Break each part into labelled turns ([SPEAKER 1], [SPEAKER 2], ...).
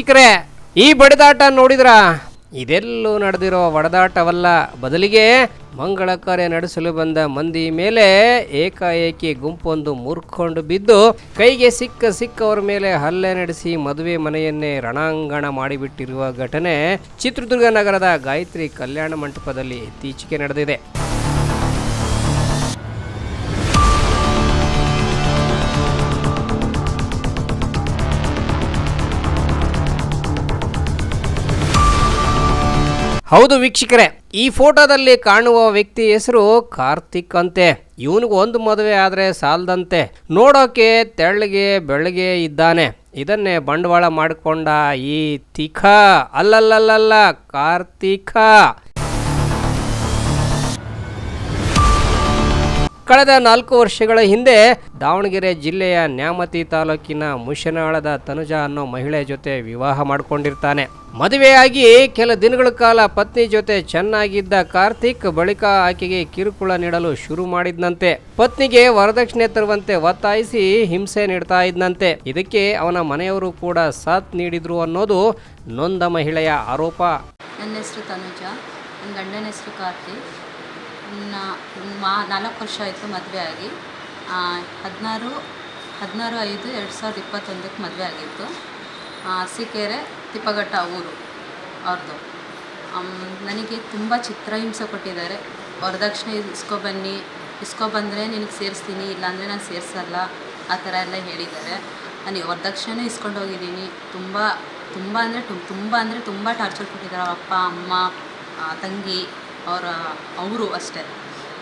[SPEAKER 1] ವೀಕ್ಷಕರೇ, ಈ ಬಡಿದಾಟ ನೋಡಿದ್ರ? ಇದೆಲ್ಲೂ ನಡೆದಿರೋ ಒಡೆದಾಟವಲ್ಲ. ಬದಲಿಗೆ ಮಂಗಳ ಕಾರ್ಯ ನಡೆಸಲು ಬಂದ ಮಂದಿ ಮೇಲೆ ಏಕಾಏಕಿ ಗುಂಪೊಂದು ಮುರ್ಕೊಂಡು ಬಿದ್ದು ಕೈಗೆ ಸಿಕ್ಕ ಸಿಕ್ಕವರ ಮೇಲೆ ಹಲ್ಲೆ ನಡೆಸಿ ಮದುವೆ ಮನೆಯನ್ನೇ ರಣಾಂಗಣ ಮಾಡಿಬಿಟ್ಟಿರುವ ಘಟನೆ ಚಿತ್ರದುರ್ಗ ನಗರದ ಗಾಯತ್ರಿ ಕಲ್ಯಾಣ ಮಂಟಪದಲ್ಲಿ ಇತ್ತೀಚೆಗೆ ನಡೆದಿದೆ. ಹೌದು ವೀಕ್ಷಕರೇ, ಈ ಫೋಟೋದಲ್ಲಿ ಕಾಣುವ ವ್ಯಕ್ತಿ ಹೆಸರು ಕಾರ್ತಿಕ್ ಅಂತೆ ಇವನಿಗೆ ಒಂದು ಮದುವೆ ಆದರೆ ಸಾಲದಂತೆ. ನೋಡೋಕೆ ತೆಳ್ಳಗೆ ಬೆಳ್ಳಗೆ ಇದ್ದಾನೆ. ಇದನ್ನೇ ಬಂಡವಾಳ ಮಾಡಿಕೊಂಡ ಈ ತಿಖ. ಅಲ್ಲಲ್ಲಲ್ಲಲ್ಲ, ಕಾರ್ತಿಕ. ಕಳೆದ ನಾಲ್ಕು ವರ್ಷಗಳ ಹಿಂದೆ ದಾವಣಗೆರೆ ಜಿಲ್ಲೆಯ ನ್ಯಾಮತಿ ತಾಲೂಕಿನ ಮುಷನಾಳದ ತನುಜ ಅನ್ನೋ ಮಹಿಳೆ ಜೊತೆ ವಿವಾಹ ಮಾಡಿಕೊಂಡಿರ್ತಾನೆ. ಮದುವೆಯಾಗಿ ಕೆಲ ದಿನಗಳ ಕಾಲ ಪತ್ನಿ ಜೊತೆ ಚೆನ್ನಾಗಿದ್ದ ಕಾರ್ತಿಕ್ ಬಳಿಕ ಆಕೆಗೆ ಕಿರುಕುಳ ನೀಡಲು ಶುರು ಮಾಡಿದ್ನಂತೆ. ಪತ್ನಿಗೆ ವರದಕ್ಷಿಣೆ ತರುವಂತೆ ಒತ್ತಾಯಿಸಿ ಹಿಂಸೆ ನೀಡ್ತಾ ಇದ್ನಂತೆ. ಇದಕ್ಕೆ ಅವನ ಮನೆಯವರು ಕೂಡ ಸಾಥ್ ನೀಡಿದ್ರು ಅನ್ನೋದು ನೊಂದ ಮಹಿಳೆಯ ಆರೋಪ.
[SPEAKER 2] ನನ್ನ ಹೆಸರು ತನುಜ, ನನ್ನ ಗಂಡನ ಹೆಸರು ಕಾರ್ತಿಕ್. ನಾ- ನಾಲ್ಕು ವರ್ಷ ಆಯಿತು ಮದುವೆ ಆಗಿ. ಹದಿನಾರು ಹದಿನಾರು ಐದು ಎರಡು ಸಾವಿರದ ಇಪ್ಪತ್ತೊಂದಕ್ಕೆ ಮದುವೆ ಆಗಿತ್ತು. ಆ, ಅರಸೀಕೆರೆ ತಿಪ್ಪಘಟ್ಟ ಊರು ಅವ್ರದ್ದು ನನಗೆ ತುಂಬ ಚಿತ್ರಹಿಂಸೆ ಕೊಟ್ಟಿದ್ದಾರೆ. ವರದಕ್ಷಿಣೆ ಇಸ್ಕೊಬನ್ನಿ ಇಸ್ಕೊಬಂದರೆ ನಿನಗೆ ಸೇರಿಸ್ತೀನಿ ಇಲ್ಲಾಂದರೆ ನಾನು ಸೇರಿಸಲ್ಲ ಆ ಥರ ಎಲ್ಲ ಹೇಳಿದ್ದಾರೆ. ನಾನು ವರದಕ್ಷಿಣೆ ಇಸ್ಕೊಂಡು ಹೋಗಿದ್ದೀನಿ. ತುಂಬ ತುಂಬ ಅಂದರೆ ತುಂಬ ಅಂದರೆ ತುಂಬ ಟಾರ್ಚರ್ ಕೊಟ್ಟಿದ್ದಾರೆ ಅಪ್ಪ ಅಮ್ಮ ತಂಗಿ. ಅವರ, ಅವರು ಅಷ್ಟೇ.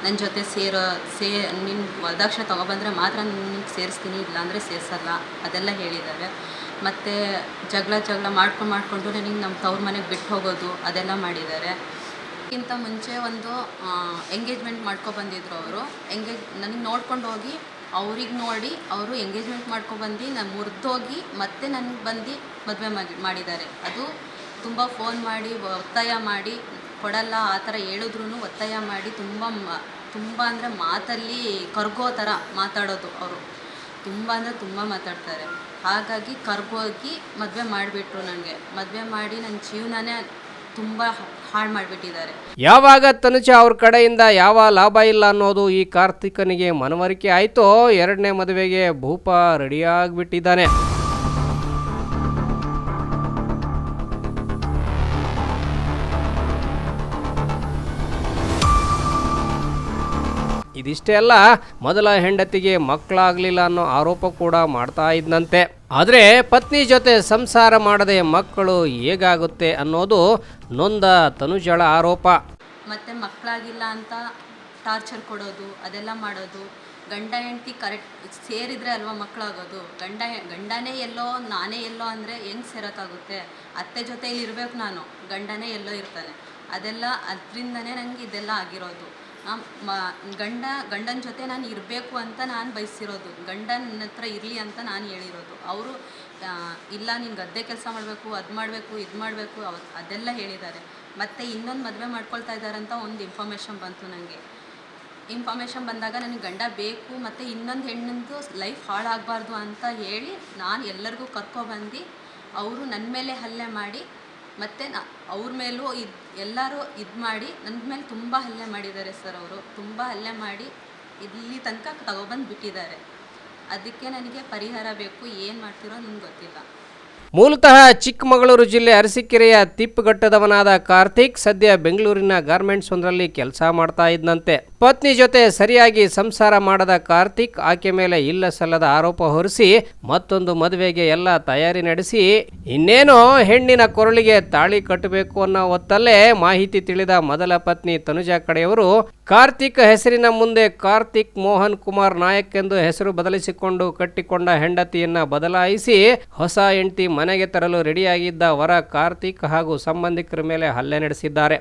[SPEAKER 2] ನನ್ನ ಜೊತೆ ಸೇರೋ, ಸೇ ನಿನ್ನ ವರದಕ್ಷಿಣೆ ತೊಗೊಬಂದರೆ ಮಾತ್ರ ನಿನ್ಗೆ ಸೇರಿಸ್ತೀನಿ, ಇಲ್ಲಾಂದರೆ ಸೇರಿಸಲ್ಲ, ಅದೆಲ್ಲ ಹೇಳಿದ್ದಾರೆ. ಮತ್ತು ಜಗಳ ಜಗಳ ಮಾಡ್ಕೊಂಡು ಮಾಡಿಕೊಂಡು ನನಗೆ ನಮ್ಮ ತವ್ರ ಮನೆಗೆ ಬಿಟ್ಟು ಹೋಗೋದು, ಅದೆಲ್ಲ ಮಾಡಿದ್ದಾರೆ. ಅದಕ್ಕಿಂತ ಮುಂಚೆ ಒಂದು ಎಂಗೇಜ್ಮೆಂಟ್ ಮಾಡ್ಕೊಬಂದಿದ್ರು ಅವರು. ಎಂಗೇಜ್ ನನಗೆ ನೋಡ್ಕೊಂಡು ಹೋಗಿ, ಅವ್ರಿಗೆ ನೋಡಿ ಅವರು ಎಂಗೇಜ್ಮೆಂಟ್ ಮಾಡ್ಕೊಬಂದು ನಾನು ಮುರಿದೋಗಿ ಮತ್ತೆ ನನಗೆ ಬಂದು ಮದುವೆ ಮಾಡಿದ್ದಾರೆ. ಅದು ತುಂಬ ಫೋನ್ ಮಾಡಿ, ಒತ್ತಾಯ ಮಾಡಿ ಕೊಡಲ್ಲ, ಆ ಥರ ಹೇಳಿದ್ರು ಒತ್ತಾಯ ಮಾಡಿ ತುಂಬ ತುಂಬ ಅಂದರೆ ಮಾತಲ್ಲಿ ಕರ್ಗೋ ಥರ ಮಾತಾಡೋದು ಅವರು. ತುಂಬ ಅಂದರೆ ತುಂಬ ಮಾತಾಡ್ತಾರೆ. ಹಾಗಾಗಿ ಕರ್ಗೋಗಿ ಮದುವೆ ಮಾಡಿಬಿಟ್ರು ನನಗೆ ಮದುವೆ ಮಾಡಿ ನನ್ನ ಜೀವನನೇ ತುಂಬ ಹಾಳು ಮಾಡಿಬಿಟ್ಟಿದ್ದಾರೆ.
[SPEAKER 1] ಯಾವಾಗ ತನುಜ ಅವ್ರ ಕಡೆಯಿಂದ ಯಾವ ಲಾಭ ಇಲ್ಲ ಅನ್ನೋದು ಈ ಕಾರ್ತಿಕನಿಗೆ ಮನವರಿಕೆ ಆಯಿತೋ, ಎರಡನೇ ಮದುವೆಗೆ ಭೂಪ ರೆಡಿಯಾಗ್ಬಿಟ್ಟಿದ್ದಾನೆ ಇದಿಷ್ಟೇ ಅಲ್ಲ, ಮೊದಲ ಹೆಂಡತಿಗೆ ಮಕ್ಕಳಾಗ್ಲಿಲ್ಲ ಅನ್ನೋ ಆರೋಪ ಕೂಡ ಮಾಡ್ತಾ ಇದ್ನಂತೆ. ಆದರೆ ಪತ್ನಿ ಜೊತೆ ಸಂಸಾರ ಮಾಡದೆ ಮಕ್ಕಳು ಹೇಗಾಗುತ್ತೆ ಅನ್ನೋದು ನೊಂದ ತನುಜಳ ಆರೋಪ.
[SPEAKER 2] ಮತ್ತೆ ಮಕ್ಕಳಾಗಿಲ್ಲ ಅಂತ ಟಾರ್ಚರ್ ಕೊಡೋದು, ಅದೆಲ್ಲ ಮಾಡೋದು, ಗಂಡ ಹೆಂಡತಿ ಕರೆಕ್ಟ್ ಸೇರಿದರೆ ಅಲ್ವಾ ಮಕ್ಕಳಾಗೋದು? ಗಂಡ ಗಂಡನೇ ಎಲ್ಲೋ, ನಾನೇ ಎಲ್ಲೋ ಅಂದರೆ ಹೆಂಗೆ ಸೇರೋಕ್ಕಾಗುತ್ತೆ? ಅತ್ತೆ ಜೊತೆಯಲ್ಲಿ ಇರಬೇಕು ನಾನು, ಗಂಡನೇ ಎಲ್ಲೋ ಇರ್ತಾನೆ. ಅದೆಲ್ಲ ಅದರಿಂದನೇ ನನಗೆ ಇದೆಲ್ಲ ಆಗಿರೋದು. ಮ, ಗಂಡ, ಗಂಡನ ಜೊತೆ ನಾನು ಇರಬೇಕು ಅಂತ ನಾನು ಬಯಸಿರೋದು. ಗಂಡನ ಹತ್ರ ಇರಲಿ ಅಂತ ನಾನು ಹೇಳಿರೋದು. ಅವರು ಇಲ್ಲ ನೀನು ಗದ್ದೆ ಕೆಲಸ ಮಾಡಬೇಕು, ಅದು ಮಾಡಬೇಕು, ಇದು ಮಾಡಬೇಕು, ಅವ, ಅದೆಲ್ಲ ಹೇಳಿದ್ದಾರೆ. ಮತ್ತು ಇನ್ನೊಂದು ಮದುವೆ ಮಾಡ್ಕೊಳ್ತಾ ಇದ್ದಾರಂತ ಒಂದು ಇನ್ಫಾರ್ಮೇಷನ್ ಬಂತು ನನಗೆ ಇನ್ಫಾರ್ಮೇಷನ್ ಬಂದಾಗ ನನಗೆ ಗಂಡ ಬೇಕು, ಮತ್ತು ಇನ್ನೊಂದು ಹೆಣ್ಣಿಂದು ಲೈಫ್ ಹಾಳಾಗಬಾರ್ದು ಅಂತ ಹೇಳಿ ನಾನು ಎಲ್ಲರಿಗೂ ಕರ್ಕೊಬಂದು, ಅವರು ನನ್ನ ಮೇಲೆ ಹಲ್ಲೆ ಮಾಡಿ ಮತ್ತು ನಾ ಅವ್ರ ಮೇಲೂ ಇದು ಎಲ್ಲರೂ ಇದು ಮಾಡಿ ನನ್ನ ಮೇಲೆ ತುಂಬ ಹಲ್ಲೆ ಮಾಡಿದ್ದಾರೆ ಸರ್ ಅವರು. ತುಂಬ ಹಲ್ಲೆ ಮಾಡಿ ಇಲ್ಲಿ ತನಕ ತಗೊಬಂದು ಬಿಟ್ಟಿದ್ದಾರೆ ಅದಕ್ಕೆ ನನಗೆ ಪರಿಹಾರ ಬೇಕು, ಏನು ಮಾಡ್ತಿರೋ ನನಗೆ ಗೊತ್ತಿಲ್ಲ.
[SPEAKER 1] ಮೂಲತಃ ಚಿಕ್ಕಮಗಳೂರು ಜಿಲ್ಲೆ ಅರಸೀಕೆರೆಯ ತಿಪ್ಪುಗಟ್ಟದವನಾದ ಕಾರ್ತಿಕ್ ಸದ್ಯ ಬೆಂಗಳೂರಿನ ಗಾರ್ಮೆಂಟ್ಸ್ ಒಂದರಲ್ಲಿ ಕೆಲಸ ಮಾಡ್ತಾ ಇದ್ದಂತೆ ಪತ್ನಿ ಜೊತೆ ಸರಿಯಾಗಿ ಸಂಸಾರ ಮಾಡದ ಕಾರ್ತಿಕ್ ಆಕೆ ಮೇಲೆ ಇಲ್ಲ ಸಲ್ಲದ ಆರೋಪ ಹೊರಿಸಿ ಮತ್ತೊಂದು ಮದುವೆಗೆ ಎಲ್ಲ ತಯಾರಿ ನಡೆಸಿ ಇನ್ನೇನೋ ಹೆಣ್ಣಿನ ಕೊರಳಿಗೆ ತಾಳಿ ಕಟ್ಟಬೇಕು ಅನ್ನೋ ಹೊತ್ತಲ್ಲೇ ಮಾಹಿತಿ ತಿಳಿದ ಮೊದಲ ಪತ್ನಿ ತನುಜಾ ಕಡೆಯವರು ಕಾರ್ತಿಕ್ ಹೆಸರಿನ ಮುಂದೆ ಕಾರ್ತಿಕ್ ಮೋಹನ್ ಕುಮಾರ್ ನಾಯಕ್ ಎಂದು ಹೆಸರು ಬದಲಿಸಿಕೊಂಡು ಕಟ್ಟಿಕೊಂಡ ಹೆಂಡತಿಯನ್ನ ಬದಲಾಯಿಸಿ ಹೊಸ ಹೆಂಡತಿ ಮನೆಗೆ ತರಲು ರೆಡಿಯಾಗಿದ್ದ ವರ ಕಾರ್ತಿಕ್ ಹಾಗೂ ಸಂಬಂಧಿಕರ ಮೇಲೆ ಹಲ್ಲೆ ನಡೆಸಿದ್ದಾರೆ.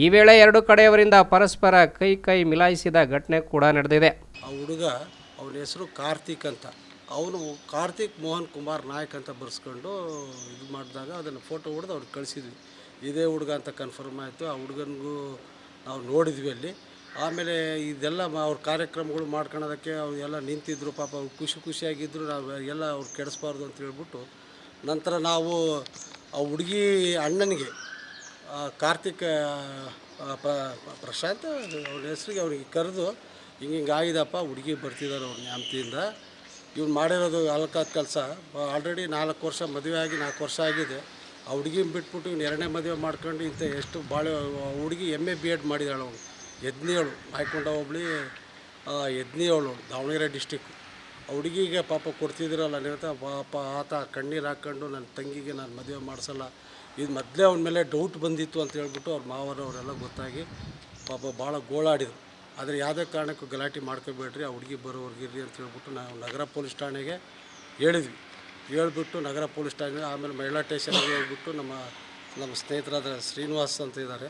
[SPEAKER 1] ಈ ವೇಳೆ ಎರಡು ಕಡೆಯವರಿಂದ ಪರಸ್ಪರ ಕೈ ಕೈ ಮಿಲಾಯಿಸಿದ ಘಟನೆ ಕೂಡ ನಡೆದಿದೆ.
[SPEAKER 3] ಆ ಹುಡುಗ ಅವನ ಹೆಸರು ಕಾರ್ತಿಕ್ ಅಂತ. ಅವನು ಕಾರ್ತಿಕ್ ಮೋಹನ್ ಕುಮಾರ್ ನಾಯಕ್ ಅಂತ ಬರ್ಸ್ಕೊಂಡು ಇದು ಮಾಡಿದಾಗ ಅದನ್ನು ಫೋಟೋ ಹೊಡೆದು ಅವ್ರಿಗೆ ಕಳಿಸಿದ್ವಿ. ಇದೇ ಹುಡುಗ ಅಂತ ಕನ್ಫರ್ಮ್ ಆಯಿತು. ಆ ಹುಡುಗನಿಗೂ ನಾವು ನೋಡಿದ್ವಿ ಅಲ್ಲಿ. ಆಮೇಲೆ ಇದೆಲ್ಲ ಅವ್ರ ಕಾರ್ಯಕ್ರಮಗಳು ಮಾಡ್ಕೊಳೋದಕ್ಕೆ ಅವ್ರು ಎಲ್ಲ ನಿಂತಿದ್ರು. ಪಾಪ ಅವ್ರು ಖುಷಿ ಖುಷಿಯಾಗಿದ್ದರು ನಾವು ಎಲ್ಲ ಅವ್ರು ಕೆಡಿಸ್ಬಾರ್ದು ಅಂತ ಹೇಳ್ಬಿಟ್ಟು ನಂತರ ನಾವು ಆ ಹುಡುಗಿ ಅಣ್ಣನಿಗೆ ಕಾರ್ತಿಕ್ ಪ್ರಶಾಂತ್, ಅವ್ರ ಹೆಸ್ರಿಗೆ ಅವ್ರಿಗೆ ಕರೆದು, ಹಿಂಗೆ ಹಿಂಗೆ ಆಗಿದಪ್ಪ, ಹುಡುಗಿ ಬರ್ತಿದ್ದಾರೆ ಅವ್ರ ನ್ಯಾಮತಿಯಿಂದ. ಇವ್ನು ಮಾಡಿರೋದು ಅಲ್ಕಾದ ಕೆಲಸ. ಆಲ್ರೆಡಿ ನಾಲ್ಕು ವರ್ಷ ಮದುವೆ ಆಗಿ, ನಾಲ್ಕು ವರ್ಷ ಆಗಿದೆ. ಆ ಹುಡುಗಿನ ಬಿಟ್ಬಿಟ್ಟು ಇವ್ನು ಎರಡನೇ ಮದುವೆ ಮಾಡ್ಕೊಂಡು ಇಂಥ ಎಷ್ಟು ಭಾಳ ಹುಡುಗಿ ಎಂ ಎ ಬಿ ಎಡ್ ಮಾಡಿದಾಳೆ ಅವಳು ಯದ್ನಿಯವಳು ಮಾಯ್ಕೊಂಡ ಹೋಬಳಿ ಯದ್ನಿಯವಳು ದಾವಣಗೆರೆ ಡಿಸ್ಟಿಕ್ಕು ಹುಡುಗಿಗೆ ಪಾಪ ಕೊಡ್ತಿದ್ದಿರಲ್ಲ ನೀವು ಪಾಪ ಆತ ಕಣ್ಣೀರು ಹಾಕ್ಕೊಂಡು ನನ್ನ ತಂಗಿಗೆ ನಾನು ಮದುವೆ ಮಾಡಿಸಲ್ಲ. ಇದು ಮೊದಲೇ ಅವನ ಮೇಲೆ ಡೌಟ್ ಬಂದಿತ್ತು ಅಂತ ಹೇಳ್ಬಿಟ್ಟು ಅವ್ರ ಮಾವನವರೆಲ್ಲ ಗೊತ್ತಾಗಿ ಪಾಪ ಭಾಳ ಗೋಳಾಡಿದ್ರು. ಆದರೆ ಯಾವುದೇ ಕಾರಣಕ್ಕೂ ಗಲಾಟೆ ಮಾಡ್ಕೋಬೇಡ್ರಿ, ಆ ಹುಡುಗಿ ಬರೋರ್ಗಿರ್ರಿ ಅಂತ ಹೇಳ್ಬಿಟ್ಟು ನಾವು ನಗರ ಪೊಲೀಸ್ ಠಾಣೆಗೆ ಹೇಳಿದ್ವಿ. ಹೇಳ್ಬಿಟ್ಟು ನಗರ ಪೊಲೀಸ್ ಠಾಣೆ ಆಮೇಲೆ ಮಹಿಳಾ ಸ್ಟೇಷನ್ಗೆ ಹೋಗ್ಬಿಟ್ಟು ನಮ್ಮ ನಮ್ಮ ಸ್ನೇಹಿತರಾದ ಶ್ರೀನಿವಾಸ್ ಅಂತ ಇದ್ದಾರೆ,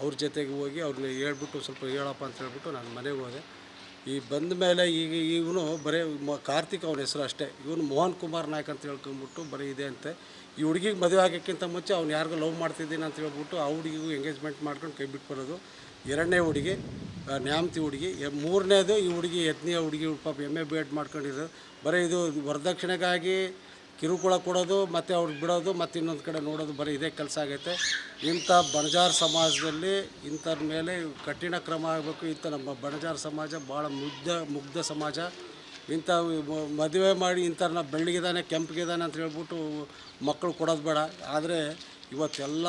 [SPEAKER 3] ಅವ್ರ ಜೊತೆಗೆ ಹೋಗಿ ಅವ್ರನ್ನ ಹೇಳ್ಬಿಟ್ಟು ಸ್ವಲ್ಪ ಹೇಳಪ್ಪ ಅಂತ ಹೇಳ್ಬಿಟ್ಟು ನಾನು ಮನೆಗೆ ಹೋದೆ. ಈ ಬಂದ ಮೇಲೆ ಈಗ ಇವನು ಬರೀ ಮ ಕಾರ್ತಿಕ್ ಅವನ ಹೆಸರು ಅಷ್ಟೇ. ಇವನು ಮೋಹನ್ ಕುಮಾರ್ ನಾಯಕ್ ಅಂತ ಹೇಳ್ಕೊಂಬಿಟ್ಟು ಬರೀ ಇದೆ ಅಂತೆ. ಈ ಹುಡುಗಿಗೆ ಮದುವೆ ಆಗೋಕ್ಕಿಂತ ಮುಂಚೆ ಅವ್ನು ಯಾರಿಗೂ ಲವ್ ಮಾಡ್ತಿದ್ದೀನಿ ಅಂತ ಹೇಳ್ಬಿಟ್ಟು ಆ ಹುಡುಗಿಗೂ ಎಂಗೇಜ್ಮೆಂಟ್ ಮಾಡ್ಕೊಂಡು ಕೈ ಬಿಟ್ಟು ಬರೋದು. ಎರಡನೇ ಹುಡುಗಿ ನ್ಯಾಮತಿ ಹುಡುಗಿ. ಮೂರನೇದು ಈ ಹುಡುಗಿ ಯತ್ನಿಯ ಹುಡುಗಿ, ಪಾಪ ಎಂ ಎ ಬಿ ಎಡ್ ಮಾಡ್ಕೊಂಡಿರೋದು. ಬರೀ ಇದು ವರದಕ್ಷಿಣೆಗಾಗಿ ಕಿರುಕುಳ ಕೊಡೋದು, ಮತ್ತು ಅವ್ರಿಗೆ ಬಿಡೋದು, ಮತ್ತು ಇನ್ನೊಂದು ಕಡೆ ನೋಡೋದು, ಬರೀ ಇದೇ ಕೆಲಸ ಆಗೈತೆ. ಇಂಥ ಬಣಜಾರ್ ಸಮಾಜದಲ್ಲಿ ಇಂಥವ್ರ ಮೇಲೆ ಕಠಿಣ ಕ್ರಮ ಆಗಬೇಕು. ಇಂಥ ನಮ್ಮ ಬಣಜಾರ ಸಮಾಜ ಭಾಳ ಮುಗ್ಧ ಮುಗ್ಧ ಸಮಾಜ. ಇಂಥ ಮದುವೆ ಮಾಡಿ ಇಂಥವ್ರನ್ನ ಬೆಳ್ಳಿಗಿದ್ದಾನೆ ಕೆಂಪಗಿದಾನೆ ಅಂತ ಹೇಳ್ಬಿಟ್ಟು ಮಕ್ಕಳು ಕೊಡೋದು ಬೇಡ. ಆದರೆ ಇವತ್ತೆಲ್ಲ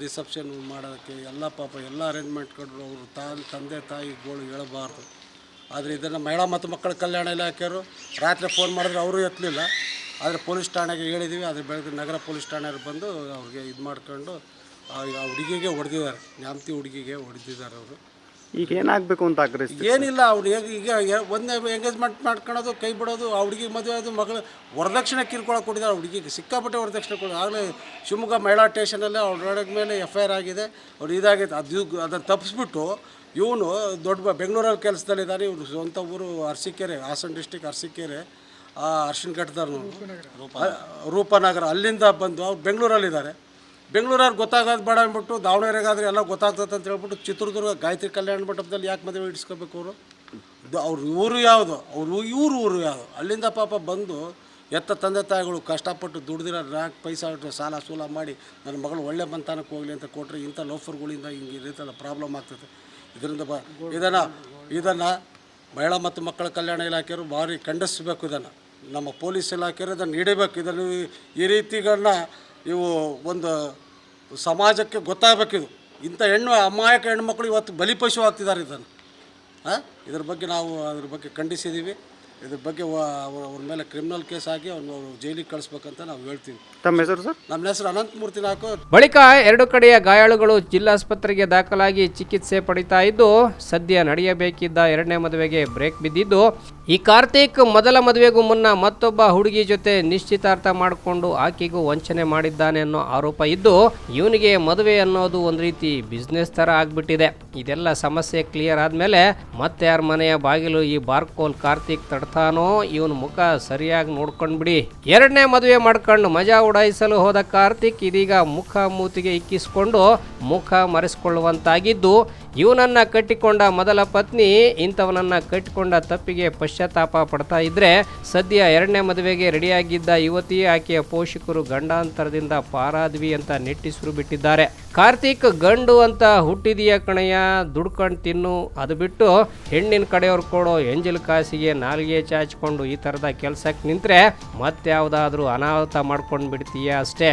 [SPEAKER 3] ರಿಸೆಪ್ಷನ್ ಮಾಡೋದಕ್ಕೆ ಎಲ್ಲ ಪಾಪ ಎಲ್ಲ ಅರೇಂಜ್ಮೆಂಟ್ ಕೊಟ್ಟರು ಅವರು ತಾನು ತಂದೆ, ತಾಯಿಗಳು ಹೇಳಬಾರ್ದು. ಆದರೆ ಇದನ್ನು ಮಹಿಳಾ ಮತ್ತು ಮಕ್ಕಳ ಕಲ್ಯಾಣ ಇಲಾಖೆಯವರು ರಾತ್ರಿ ಫೋನ್ ಮಾಡಿದ್ರೆ ಅವರು ಎತ್ತಲಿಲ್ಲ. ಆದರೆ ಪೊಲೀಸ್ ಠಾಣೆಗೆ ಹೇಳಿದ್ದೀವಿ ಆದರೆ ಬೆಳಗ್ಗೆ ನಗರ ಪೊಲೀಸ್ ಠಾಣೆಯವ್ರು ಬಂದು ಅವ್ರಿಗೆ ಇದು ಮಾಡ್ಕೊಂಡು ಆ ಆ ಹುಡುಗಿಗೆ ಹೊಡೆದಿದ್ದಾರೆ ನ್ಯಾಮತಿ ಹುಡುಗಿಗೆ ಹೊಡೆದಿದ್ದಾರೆ ಅವರು.
[SPEAKER 4] ಈಗ ಏನಾಗಬೇಕು ಅಂತ ಆಗ್ರಹಿಸ್ತೀವಿ
[SPEAKER 3] ಏನಿಲ್ಲ ಅವ್ರು ಈಗ ಈಗ ಎ- ಒಂದೇ ಎಂಗೇಜ್ಮೆಂಟ್ ಮಾಡ್ಕೊಳೋದು ಕೈ ಬಿಡೋದು ಆ ಹುಡುಗಿ ಮದುವೆ ಅದು ಮಗಳು ವರದಕ್ಷಿಣೆ ಕಿರ್ಕೊಳ ಕೊಟ್ಟಿದ್ದಾರೆ ಹುಡುಗಿಗೆ ಸಿಕ್ಕಾಪಟ್ಟೆ ವರದಕ್ಷಿಣೆ ಕೊಡೋದು ಆಗಲೇ ಶಿವಮೊಗ್ಗ ಮಹಿಳಾ ಸ್ಟೇಷನಲ್ಲಿ ಅವ್ರ ಮೇಲೆ ಎಫ್ ಐ ಆರ್ ಆಗಿದೆ ಅವ್ರು ಇದಾಗಿದೆ ಅದು ಅದನ್ನು ತಪ್ಪಿಸ್ಬಿಟ್ಟು ಇವನು ದೊಡ್ಡ ಬೆಂಗಳೂರಲ್ಲಿ ಕೆಲಸದಲ್ಲಿದ್ದಾನೆ ಇವರು ಸ್ವಂತ ಊರು ಅರಸೀಕೆರೆ ಹಾಸನ ಡಿಸ್ಟಿಕ್ ಅರಸೀಕೆರೆ. ಆ, ಅರ್ಶಿನ ಘಟ್ಟದವ್ರು ರೂಪನಗರ. ಅಲ್ಲಿಂದ ಬಂದು ಅವ್ರು ಬೆಂಗಳೂರಲ್ಲಿದ್ದಾರೆ. ಬೆಂಗಳೂರವ್ರು ಗೊತ್ತಾಗೋದು ಬೇಡ ಅಂದ್ಬಿಟ್ಟು ದಾವಣಗೆರೆಗಾದ್ರೆ ಎಲ್ಲ ಗೊತ್ತಾಗ್ತದೆ ಅಂತ ಹೇಳ್ಬಿಟ್ಟು ಚಿತ್ರದುರ್ಗ ಗಾಯತ್ರಿ ಕಲ್ಯಾಣ ಮಂಟಪದಲ್ಲಿ ಯಾಕೆ ಮದುವೆ ಇಡಿಸ್ಕೋಬೇಕು ಅವರು? ಅವ್ರ ಊರು ಯಾವುದು? ಅವರು ಇವರು ಊರು ಯಾವುದು? ಅಲ್ಲಿಂದ ಪಾಪ ಬಂದು ಎತ್ತ ತಂದೆ ತಾಯಿಗಳು ಕಷ್ಟಪಟ್ಟು ದುಡ್ದಿರೋ ನಾಲ್ಕು ಪೈಸಾ ಸಾಲ ಸೂಲ ಮಾಡಿ ನನ್ನ ಮಗಳು ಒಳ್ಳೆ ಬಂತಾನಕ್ಕೆ ಹೋಗಲಿ ಅಂತ ಕೊಟ್ಟರೆ ಇಂಥ ಲೋಫರ್ಗಳಿಂದ ಹಿಂಗೆ ರೀತಿಯೆಲ್ಲ ಪ್ರಾಬ್ಲಮ್ ಆಗ್ತದೆ. ಇದರಿಂದ ಬ ಇದನ್ನು ಇದನ್ನು ಮಹಿಳಾ ಮತ್ತು ಮಕ್ಕಳ ಕಲ್ಯಾಣ ಇಲಾಖೆಯವರು ಭಾರಿ ಖಂಡಿಸಬೇಕು ಇದನ್ನು. ನಮ್ಮ ಪೊಲೀಸ್ ಇಲಾಖೆಯವರು ಅದನ್ನು ನೀಡಬೇಕು. ಇದನ್ನು ಈ ರೀತಿಗಳನ್ನ ಇವು ಒಂದು ಸಮಾಜಕ್ಕೆ ಗೊತ್ತಾಗಬೇಕಿದು. ಇಂಥ ಹೆಣ್ಣು ಅಮಾಯಕ ಹೆಣ್ಮಕ್ಳು ಇವತ್ತು ಬಲಿಪಶು ಆಗ್ತಿದ್ದಾರೆ ಇದನ್ನು. ಹಾಂ ಇದ್ರ ಬಗ್ಗೆ ನಾವು ಅದ್ರ ಬಗ್ಗೆ ಖಂಡಿಸಿದ್ದೀವಿ. ಇದ್ರ ಬಗ್ಗೆ ವ- ಅವ್ರ ಅವ್ರ ಮೇಲೆ ಕ್ರಿಮಿನಲ್ ಕೇಸ್ ಆಗಿ ಅವ್ರನ್ನ ಜೈಲಿಗೆ ಕಳಿಸ್ಬೇಕಂತ ನಾವು ಹೇಳ್ತೀವಿ.
[SPEAKER 4] ತಮ್ಮ ಹೆಸರು ಸರ್?
[SPEAKER 3] ನಮ್ಮ ಹೆಸರು ಅನಂತಮೂರ್ತಿ ನಾಲ್ಕು
[SPEAKER 1] ಬಳಿಕ ಎರಡು ಕಡೆಯ ಗಾಯಾಳುಗಳು ಜಿಲ್ಲಾಸ್ಪತ್ರೆಗೆ ದಾಖಲಾಗಿ ಚಿಕಿತ್ಸೆ ಪಡಿತಾ ಇದ್ದು ಸದ್ಯ ನಡೆಯಬೇಕಿದ್ದ ಎರಡನೇ ಮದುವೆಗೆ ಬ್ರೇಕ್ ಬಿದ್ದಿದ್ದು ಈ ಕಾರ್ತಿಕ್ ಮೊದಲ ಮದುವೆಗೂ ಮುನ್ನ ಮತ್ತೊಬ್ಬ ಹುಡುಗಿ ಜೊತೆ ನಿಶ್ಚಿತಾರ್ಥ ಮಾಡಿಕೊಂಡು ಆಕೆಗೂ ವಂಚನೆ ಮಾಡಿದ್ದಾನೆ ಅನ್ನೋ ಆರೋಪ ಇದ್ದು, ಇವನಿಗೆ ಮದುವೆ ಅನ್ನೋದು ಒಂದು ರೀತಿ ಬಿಸ್ನೆಸ್ ತರ ಆಗ್ಬಿಟ್ಟಿದೆ. ಇದೆಲ್ಲ ಸಮಸ್ಯೆ ಕ್ಲಿಯರ್ ಆದಮೇಲೆ ಮತ್ತೆ ಮನೆಯ ಬಾಗಿಲು ಈ ಬಾರ್ಕೋಲ್ ಕಾರ್ತಿಕ್ ತಡ್ತಾನೋ, ಇವನ್ ಮುಖ ಸರಿಯಾಗಿ ನೋಡ್ಕೊಂಡ್ಬಿಡಿ ಎರಡನೇ ಮದುವೆ ಮಾಡ್ಕೊಂಡು ಮಜಾ ಉಡಾಯಿಸಲು ಹೋದ ಕಾರ್ತಿಕ್ ಇದೀಗ ಮುಖ ಮೂತಿಗೆ ಇಕ್ಕಿಸಿಕೊಂಡು ಮುಖ ಮರೆಸಿಕೊಳ್ಳುವಂತಾಗಿದ್ದು ಇವನನ್ನ ಕಟ್ಟಿಕೊಂಡ ಮೊದಲ ಪತ್ನಿ, ಇಂಥವನನ್ನ ಕಟ್ಟಿಕೊಂಡ ತಪ್ಪಿಗೆ ಪಶ್ಚಾತ್ತಾಪ ಪಡ್ತಾ ಇದ್ರೆ ಸದ್ಯ ಎರಡನೇ ಮದುವೆಗೆ ರೆಡಿಯಾಗಿದ್ದ ಯುವತಿ ಆಕೆಯ ಪೋಷಕರು ಗಂಡಾಂತರದಿಂದ ಪಾರಾದ್ವಿ ಅಂತ ನೆಟ್ಟಿಸಿರು ಬಿಟ್ಟಿದ್ದಾರೆ. ಕಾರ್ತಿಕ್, ಗಂಡು ಅಂತ ಹುಟ್ಟಿದೀಯ ಕಣಯ್ಯ, ದುಡ್ಕೊಂಡು ತಿನ್ನು, ಅದು ಬಿಟ್ಟು ಹೆಣ್ಣಿನ ಕಡೆಯವ್ರು ಕೊಡೋ ಎಂಜಲ್ ಕಾಸಿಗೆ ನಾಲಿಗೆ ಚಾಚಿಕೊಂಡು ಈ ಥರದ ಕೆಲಸಕ್ಕೆ ನಿಂತ್ರೆ ಮತ್ಯಾವುದಾದ್ರೂ ಅನಾಹುತ ಮಾಡ್ಕೊಂಡು ಬಿಡ್ತೀಯ ಅಷ್ಟೇ.